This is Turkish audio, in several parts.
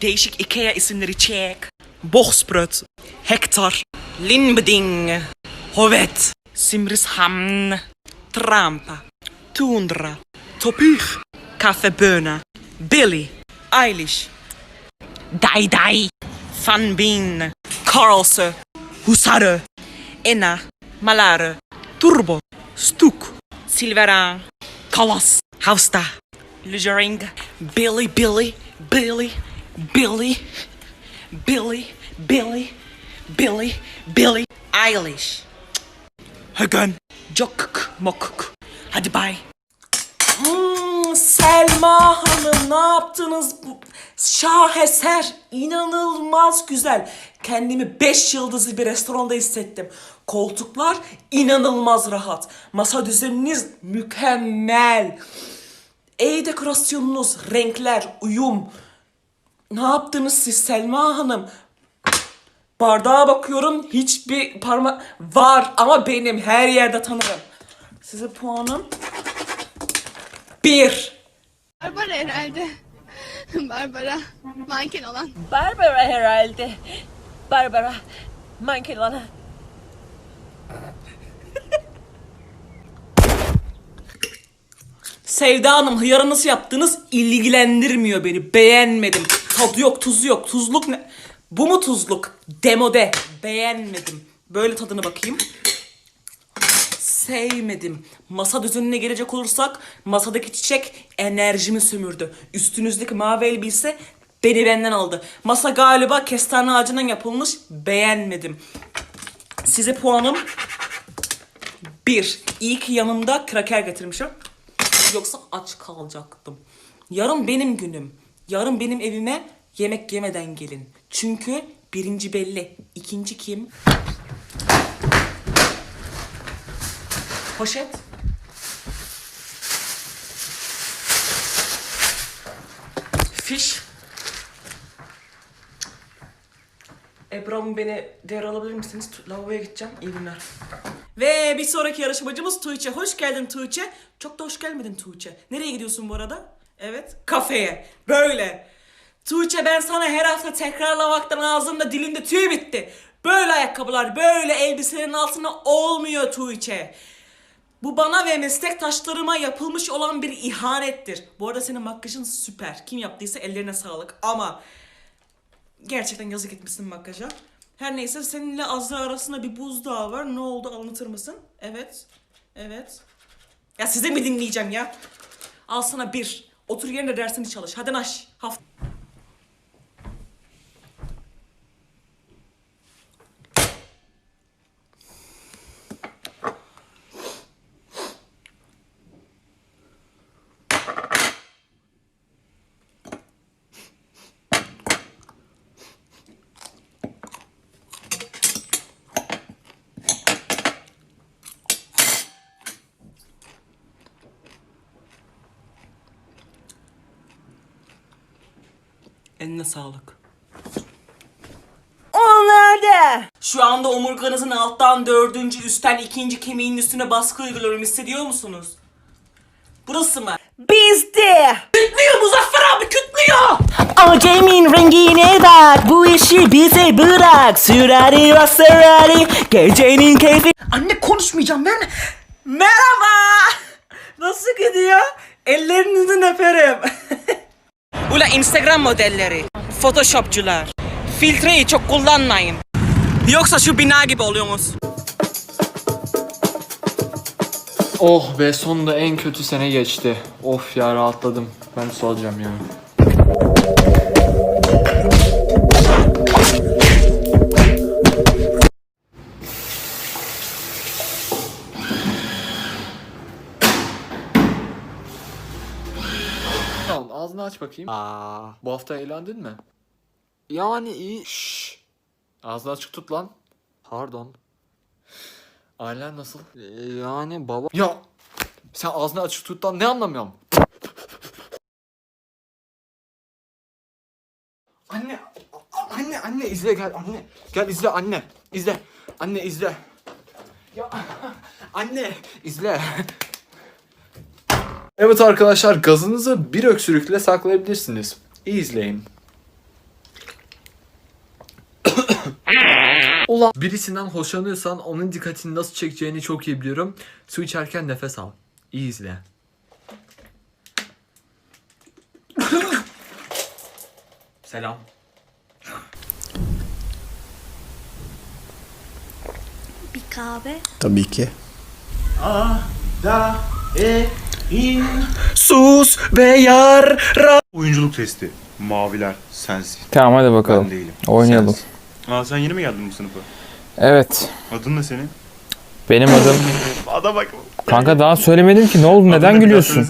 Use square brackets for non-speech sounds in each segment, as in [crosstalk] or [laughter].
Değişik Ikea isimleri çek. Boxbrot. Hektar. Linbeding. Hovet. Simrishamn. Trampa. Tundra. Topich. Kaffeböna. Billy. Eilish. Dai Dai. Van Bien. Karlsö. Husarö. Enna. Malare. Turbo. Stuk. Silveran. Kalas. Hausta. Lugering. Billy, Billy, Billy, Billy, Billy, Billy, Billy, Billy. Eilish. Hagen. Jokk mokk. Hadi bay. Hmm, Selma Hanım ne yaptınız bu şaheser inanılmaz güzel kendimi 5 yıldızlı bir restoranda hissettim koltuklar inanılmaz rahat masa düzeniniz mükemmel ev dekorasyonunuz renkler uyum ne yaptınız siz Selma Hanım bardağa bakıyorum hiçbir parmak var ama benim her yerde tanırım size puanım bir. Barbara herhalde. Barbara. Manken olan. Barbara herhalde. Barbara. Manken olan. Sevda Hanım hıyarı nasıl yaptınız ilgilendirmiyor beni. Beğenmedim. Tadı yok, tuzu yok. Tuzluk ne? Bu mu tuzluk? Demode. Beğenmedim. Böyle tadına bakayım. Sevmedim. Masa düzenine gelecek olursak masadaki çiçek enerjimi sömürdü. Üstünüzdeki mavi elbise beni benden aldı. Masa galiba kestane ağacından yapılmış. Beğenmedim. Size puanım bir. İyi ki yanımda kraker getirmişim. Yoksa aç kalacaktım. Yarın benim günüm. Yarın benim evime yemek yemeden gelin. Çünkü birinci belli. İkinci kim? Poşet. Fiş. Ebram beni devralabilir misiniz? Tu- Lavaboya gideceğim. İyi günler. Ve bir sonraki yarışmacımız Tuğçe. Hoş geldin Tuğçe. Çok da hoş gelmedin Tuğçe. Nereye gidiyorsun bu arada? Evet. Kafeye. Böyle. Tuğçe ben sana her hafta tekrarlamaktan ağzımda dilimde tüy bitti. Böyle ayakkabılar, böyle elbiselerin altına olmuyor Tuğçe. Bu bana ve meslektaşlarıma yapılmış olan bir ihanettir. Bu arada senin makyajın süper. Kim yaptıysa ellerine sağlık. Ama gerçekten yazık etmişsin makyaja. Her neyse seninle Azra arasında bir buzdağı var. Ne oldu anlatır mısın? Evet. Evet. Ya size mi dinleyeceğim ya? Al sana bir. Otur yerine dersini çalış. Hadi naş. Hafta. Eline sağlık. Onlar da. Şu anda omurganızın alttan dördüncü, üstten ikinci kemiğin üstüne baskı uyguluyorum. Hissediyor musunuz? Burası mı? Bizde. Kütlüyor Muzaffer abi kütlüyor! Acemin rengine bak. Bu işi bize bırak. Sürari Maserati. Gecenin keyfi. Anne konuşmayacağım verme. Merhaba. Nasıl gidiyor? Ellerinizden öperim. [laughs] Ula Instagram modelleri, photoshopçular. Filtreyi çok kullanmayın. Yoksa şu bina gibi oluyorsunuz. Oh be sonunda en kötü sene geçti. Of ya rahatladım. Ben su alacağım ya. Ağzını aç bakayım. Aa, Bu hafta eğlendin mi? yani iyi. Şşş. Ağzını açık tut lan. Pardon. Ailen nasıl? Ee, Yani baba. Ya sen ağzını açık tut lan ne anlamıyorum? Anne, anne, anne izle gel anne. Gel izle anne. İzle. Anne izle. Ya anne izle. Evet arkadaşlar gazınızı bir öksürükle saklayabilirsiniz. İyi izleyin. [coughs] Ulan birisinden hoşlanıyorsan onun dikkatini nasıl çekeceğini çok iyi biliyorum. Su içerken nefes al. İyi izle. [coughs] Selam. Bir kahve. Tabii ki. Aa, da, e, Sus be yar Oyunculuk testi. Maviler sensin. Tamam hadi bakalım. Ben değilim. Oynayalım. Sensin. Aa sen yeni mi geldin bu sınıfa? Evet. Adın ne senin? Benim adım... [laughs] Ada bak. Kanka daha söylemedim ki ne oldu Adını neden gülüyorsun?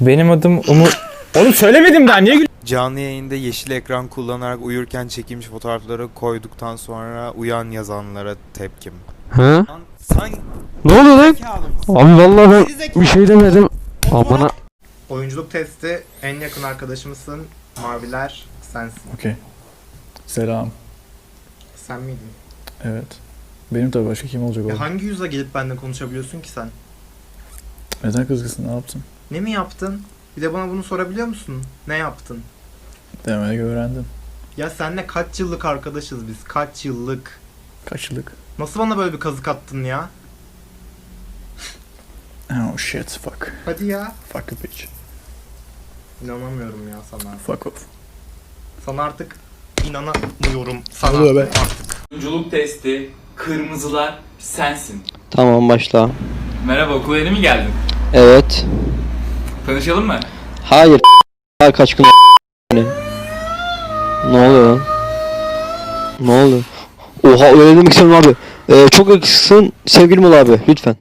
Benim adım Umut... Oğlum söylemedim daha niye gülüyorsun? Canlı yayında yeşil ekran kullanarak uyurken çekilmiş fotoğrafları koyduktan sonra uyan yazanlara tepkim. Sen Ne oluyor lan? zekalı mısın? Abi vallahi ben bir şey demedim. Amına. Oyunculuk testi en yakın arkadaşımsın. Maviler sensin. Okey. Selam. Sen miydin? Evet. Benim tabii başka kim olacak Ya oğlum? hangi yüzle gelip benimle konuşabiliyorsun ki sen? Neden kızgınsın? Ne yaptın? Ne mi yaptın? Bir de bana bunu sorabiliyor musun? Ne yaptın? Demek öğrendim. Ya senle kaç yıllık arkadaşız biz? Kaç yıllık? Kaç yıllık? Nasıl bana böyle bir kazık attın ya? Oh shit. Fuck. Hadi ya. Fuck a bitch. İnanamıyorum ya sana. Fuck off. Sana artık inanamıyorum sana. Oluyor be? Oyunculuk testi, kırmızılar sensin. Tamam başla Merhaba okula yeni mi geldin? Evet Tanışalım mı? Hayır kaç gün Ne oluyor lan? Ne oluyor? Oha öyle demek istemiyorum abi. Ee, çok yakışıksın sevgilim ol abi lütfen.